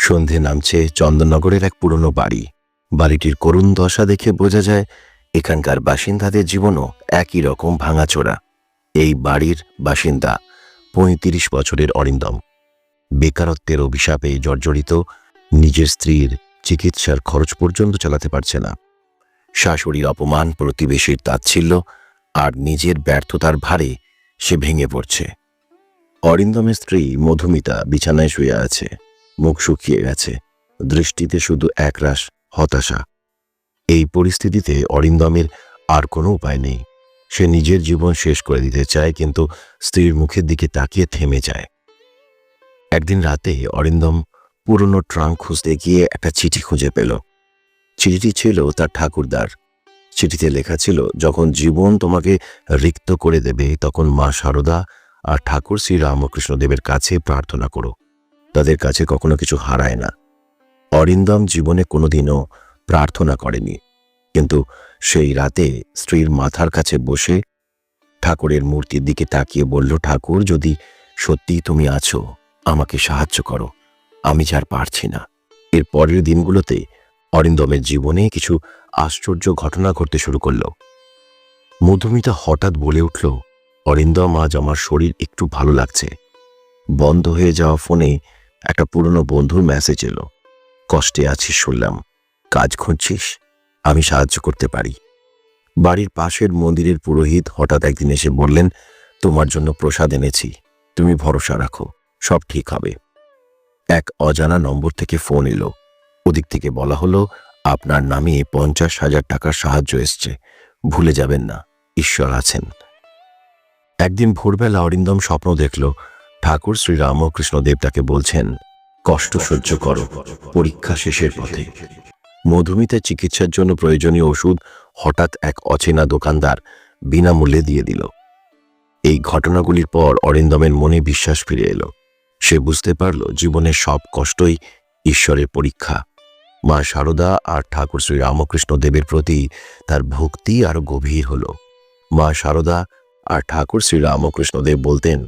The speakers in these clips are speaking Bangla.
সন্ধে নামছে চন্দননগরের এক পুরনো বাড়ি। বাড়িটির করুণ দশা দেখে বোঝা যায়, এখানকার বাসিন্দাদের জীবনও একই রকম ভাঙাচোরা। এই বাড়ির বাসিন্দা পঁয়ত্রিশ বছরের অরিন্দম। বেকারত্বের অভিশাপে জর্জরিত, নিজের স্ত্রীর চিকিৎসার খরচ পর্যন্ত চালাতে পারছে না। শাশুড়ির অপমান, প্রতিবেশীর তাচ্ছিল্য আর নিজের ব্যর্থতার ভারে সে ভেঙে পড়ছে। অরিন্দমের স্ত্রী মধুমিতা বিছানায় শুয়ে আছে। মুখ শুকিয়ে গেছে। দৃষ্টিতে শুধু একরাশ হতাশা। এই পরিস্থিতিতে অরিন্দমের আর কোনো উপায় নেই। সে নিজের জীবন শেষ করে দিতে চায়, কিন্তু স্ত্রীর মুখের দিকে তাকিয়ে থেমে যায়। একদিন রাতে অরিন্দম পুরনো ট্রাঙ্ক খুঁজতে গিয়ে একটা চিঠি খুঁজে পেল। চিঠিটি ছিল তার ঠাকুরদার। চিঠিতে লেখা ছিল, যখন জীবন তোমাকে রিক্ত করে দেবে, তখন মা শারদা আর ঠাকুর শ্রী রামকৃষ্ণদেবের কাছে প্রার্থনা করো। তাদের কাছে কখনো কিছু হারায় না। অরিন্দম জীবনে কোনোদিনও প্রার্থনা করেনি। কিন্তু সেই রাতে স্ত্রীর মাথার কাছে বসে ঠাকুরের মূর্তির দিকে তাকিয়ে বলল, ঠাকুর, যদি সত্যি তুমি আছো, আমাকে সাহায্য করো। আমি যার পারছি না। এর পরের দিনগুলোতে অরিন্দমের জীবনে কিছু আশ্চর্য ঘটনা ঘটতে শুরু করল। মধুমিতা হঠাৎ বলে উঠল, অরিন্দম, আজ আমার শরীর একটু ভালো লাগছে। বন্ধ হয়ে যাওয়া ফোনে একটা পুরনো বন্ধুর মেসেজ এলো। কষ্টে আছিস শুনলাম। কাজ খুঁজছিস? আমি সাহায্য করতে পারি। বাড়ির পাশের মন্দিরের পুরোহিত হঠাৎ একদিন এসে বললেন, তোমার জন্য প্রসাদ এনেছি। তুমি ভরসা রাখো। সব ঠিক হবে। এক অজানা নম্বর থেকে ফোন এলো। ওদিক থেকে বলা হলো, আপনার নামে পঞ্চাশ হাজার টাকার সাহায্য এসছে। ভুলে যাবেন না। ঈশ্বর আছেন। একদিন ভোরবেলা অরিন্দম স্বপ্ন দেখল ঠাকুর শ্রী রামকৃষ্ণদেব তাকে বলছেন, কষ্ট সহ্য করো, পরীক্ষা শেষের পথে। মধুমিতার চিকিৎসার জন্য প্রয়োজনীয় ওষুধ হঠাৎ এক অচেনা দোকানদার বিনামূল্যে দিয়ে দিল। এই ঘটনাগুলির পর অরিন্দমের মনে বিশ্বাস ফিরে এলো। সে বুঝতে পারল জীবনের সব কষ্টই ঈশ্বরের পরীক্ষা। মা শারদা আর ঠাকুর শ্রী রামকৃষ্ণ দেবের প্রতি তার ভক্তি আরও গভীর হল। মা শারদা আর ঠাকুর শ্রী রামকৃষ্ণ দেব বলতেন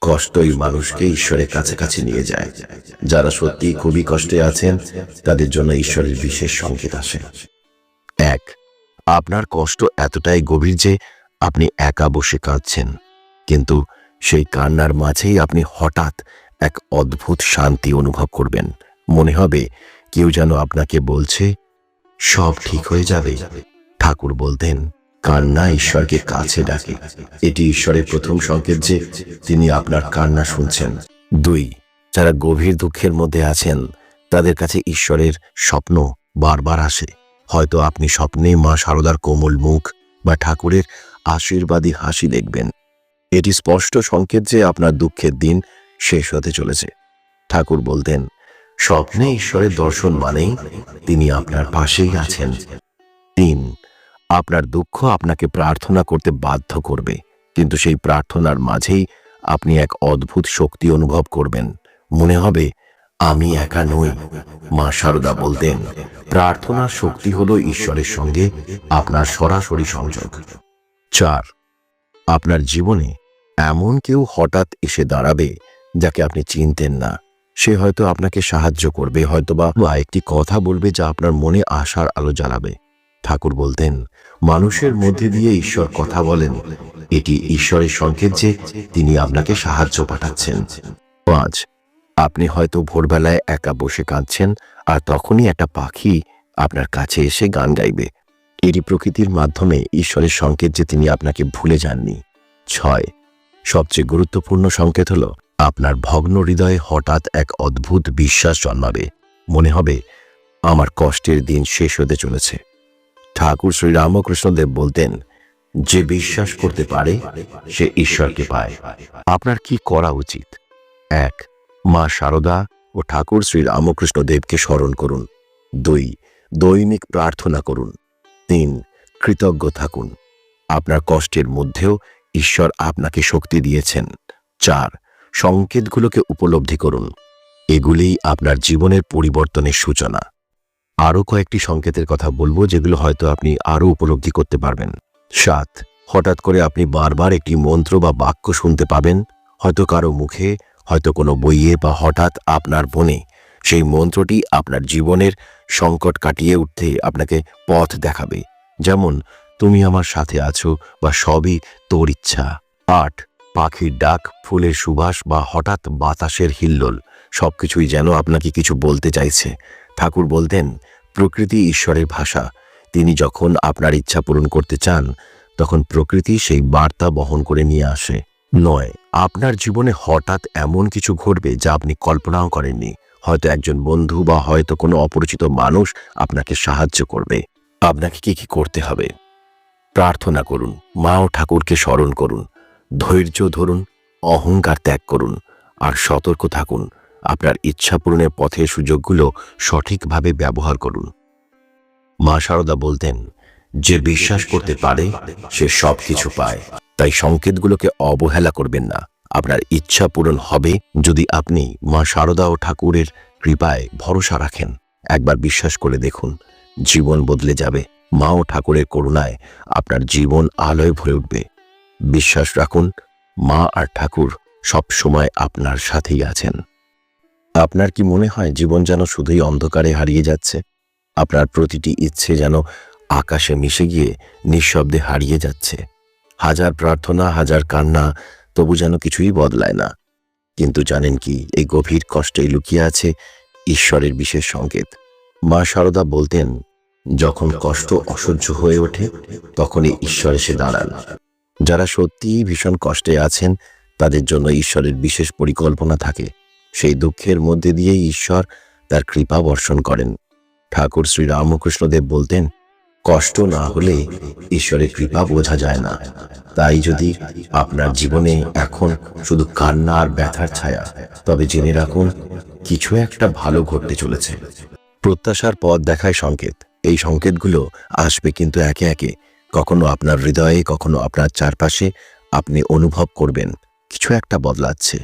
কষ্টই মানুষকে ঈশ্বরের কাছাকাছি নিয়ে যায়। যারা সত্যি খুবই কষ্টে আছেন, তাদের জন্য ঈশ্বরের বিশেষ সংকেত আসে। এক, আপনার কষ্ট এতটাই গভীর যে আপনি একা বসে কাঁদছেন। কিন্তু সেই কান্নার মাঝেই আপনি হঠাৎ এক অদ্ভুত শান্তি অনুভব করবেন। মনে হবে কেউ যেন আপনাকে বলছে, সব ঠিক হয়ে যাবে। ঠাকুর বলতেন কান্না ঈশ্বরকে কাছে ডাকে। এটি ঈশ্বরের প্রথম সংকেত যে তিনি আপনার কান্না শুনছেন। দুই, যারা গভীর দুঃখের মধ্যে আছেন, তাদের কাছে ঈশ্বরের স্বপ্ন বারবার আসে। হয়তো আপনি স্বপ্নে মা শারদার কোমল মুখ বা ঠাকুরের আশীর্বাদী হাসি দেখবেন। এটি স্পষ্ট সংকেত যে আপনার দুঃখের দিন শেষ হতে চলেছে। ঠাকুর বলতেন, স্বপ্নে ঈশ্বরের দর্শন মানেই তিনি আপনার পাশেই আছেন। তিন আপনার দুঃখ আপনাকে প্রার্থনা করতে বাধ্য করবে, কিন্তু সেই প্রার্থনার মাঝেই আপনি এক অদ্ভুত শক্তি অনুভব করবেন। মনে হবে, আমি একা নই। মা শারদা বলতেন প্রার্থনার শক্তি হলো ঈশ্বরের সঙ্গে আপনার সরাসরি সংযোগ। চার, আপনার জীবনে এমন কেউ হঠাৎ এসে দাঁড়াবে যাকে আপনি চিনতেন না। সে হয়তো আপনাকে সাহায্য করবে, হয়তোবা বা একটি কথা বলবে যা আপনার মনে আশার আলো জ্বালাবে। ঠাকুর বলতেন, মানুষের মধ্যে দিয়ে ঈশ্বর কথা বলেন। এটি ঈশ্বরের সংকেত যে তিনি আপনাকে সাহায্য পাঠাচ্ছেন। পাঁচ, আপনি হয়তো ভোরবেলায় একা বসে কাঁদছেন আর তখনই একটা পাখি আপনার কাছে এসে গান গাইবে। এটি প্রকৃতির মাধ্যমে ঈশ্বরের সংকেত যে তিনি আপনাকে ভুলে যাননি। ছয়, সবচেয়ে গুরুত্বপূর্ণ সংকেত হল আপনার ভগ্ন হৃদয়ে হঠাৎ এক অদ্ভুত বিশ্বাস জন্মাবে। মনে হবে, আমার কষ্টের দিন শেষ হতে চলেছে। ঠাকুর শ্রী রামকৃষ্ণদেব বলতেন, যে বিশ্বাস করতে পারে, সে ঈশ্বরকে পায়। আপনার কি করা উচিত? এক, মা শারদা ও ঠাকুর শ্রী রামকৃষ্ণ দেবকে স্মরণ করুন। দুই, দৈনিক প্রার্থনা করুন। তিন, কৃতজ্ঞ থাকুন। আপনার কষ্টের মধ্যেও ঈশ্বর আপনাকে শক্তি দিয়েছেন। চার, সংকেতগুলোকে উপলব্ধি করুন। এগুলিই আপনার জীবনের পরিবর্তনের সূচনা। আরও কয়েকটি সংকেতের কথা বলব, যেগুলো হয়তো আপনি আরও উপলব্ধি করতে পারবেন। সাত, হঠাৎ করে আপনি বারবার একটি মন্ত্র বা বাক্য শুনতে পাবেন। হয়তো কারও মুখে, হয়তো কোনো বইয়ে বা হঠাৎ আপনার মনে সেই মন্ত্রটি আপনার জীবনের সংকট কাটিয়ে উঠতে আপনাকে পথ দেখাবে। যেমন, তুমি আমার সাথে আছো বা সবই তোর ইচ্ছা। আট, পাখির ডাক, ফুলের সুবাস বা হঠাৎ বাতাসের হিল্লোল সব কিছুই যেন আপনাকে কিছু বলতে চাইছে। ঠাকুর বলতেন প্রকৃতি ঈশ্বরের ভাষা। তিনি যখন আপনার ইচ্ছা পূরণ করতে চান, তখন প্রকৃতি সেই বার্তা বহন করে নিয়ে আসে। নয়, আপনার জীবনে হঠাৎ এমন কিছু ঘটবে যা আপনি কল্পনাও করেননি। হয়তো একজন বন্ধু বা হয়তো কোনো অপরিচিত মানুষ আপনাকে সাহায্য করবে। আপনাকে কি কি করতে হবে? প্রার্থনা করুন মা ও ঠাকুরকে স্মরণ করুন। ধৈর্য ধরুন, অহংকার ত্যাগ করুন, আর সতর্ক থাকুন। আপনার ইচ্ছা পূরণের পথের সুযোগগুলো সঠিকভাবে ব্যবহার করুন। মা সারদা বলতেন, যে বিশ্বাস করতে পারে, সে সব কিছু পায়। তাই সংকেতগুলোকে অবহেলা করবেন না। আপনার ইচ্ছা পূরণ হবে যদি আপনি মা সারদা ও ঠাকুরের কৃপায় ভরসা রাখেন। একবার বিশ্বাস করে দেখুন, জীবন বদলে যাবে। মা ও ঠাকুরের করুণায় আপনার জীবন আলোয় ভরে উঠবে। বিশ্বাস রাখুন, মা আর ঠাকুর সব সময় আপনার সাথেই আছেন। আপনার কি মনে হয় জীবন যেন শুধুই অন্ধকারে হারিয়ে যাচ্ছে? আপনার প্রতিটি ইচ্ছে যেন আকাশে মিশে গিয়ে নিঃশব্দে হারিয়ে যাচ্ছে। হাজার প্রার্থনা, হাজার কান্না, তবু যেন কিছুই বদলায় না। কিন্তু জানেন কি, এই গভীর কষ্টেই লুকিয়ে আছে ঈশ্বরের বিশেষ সংকেত। মা সারদা বলতেন, যখন কষ্ট অসহ্য হয়ে ওঠে, তখনই ঈশ্বর এসে দাঁড়ান। যারা সত্যিই ভীষণ কষ্টে আছেন, তাদের জন্য ঈশ্বরের বিশেষ পরিকল্পনা থাকে। সেই দুঃখের মধ্যে দিয়ে ঈশ্বর তার কৃপা বর্ষণ করেন। ঠাকুর শ্রী রামকৃষ্ণদেব বলতেন, কষ্ট না হলে ঈশ্বরের কৃপা বোঝা যায় না। তাই যদি আপনার জীবনে এখন শুধু কান্না আর ব্যথার ছায়া, তবে জেনে রাখুন, কিছু একটা ভালো ঘটতে চলেছে। প্রত্যাশার পথ দেখায় সংকেত। এই সংকেতগুলো আসবে কিন্তু একে একে। কখনো আপনার হৃদয়ে, কখনো আপনার চারপাশে আপনি অনুভব করবেন। কিছু একটা বদলাচ্ছে।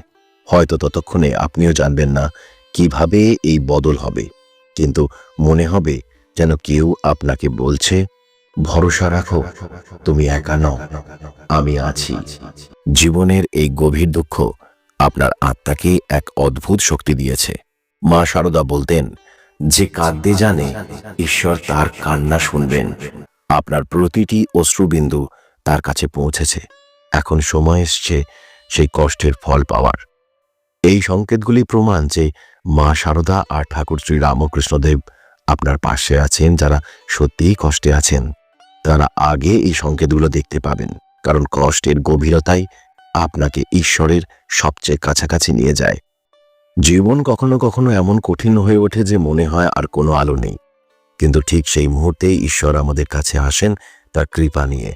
হয়তো ততক্ষণে আপনিও জানবেন না কীভাবে এই বদল হবে। কিন্তু মনে হবে যেন কেউ আপনাকে বলছে, ভরসা রাখো, তুমি একা নও, আমি আছি। জীবনের এই গভীর দুঃখ আপনার আত্মাকে এক অদ্ভুত শক্তি দিয়েছে। মা সারদা বলতেন, যে কাঁদতে জানে, ঈশ্বর তার কান্না শুনবেন। আপনার প্রতিটি অশ্রুবিন্দু তার কাছে পৌঁছেছে। এখন সময় এসছে সেই কষ্টের ফল পাওয়ার। এই সংকেতগুলি প্রমাণ যে মা সারদা আর ঠাকুর শ্রী রামকৃষ্ণদেব আপনার পাশে আছেন, যারা সত্যিই কষ্টে আছেন। তারা আগে এই সংকেতগুলো দেখতে পাবেন, কারণ কষ্টের গভীরতাই আপনাকে ঈশ্বরের সবচেয়ে কাছাকাছি নিয়ে যায়। জীবন কখনো কখনো এমন কঠিন হয়ে ওঠে যে মনে হয় আর কোনো আলো নেই। কিন্তু ঠিক সেই মুহূর্তেই ঈশ্বর আমাদের কাছে আসেন তার কৃপা নিয়ে।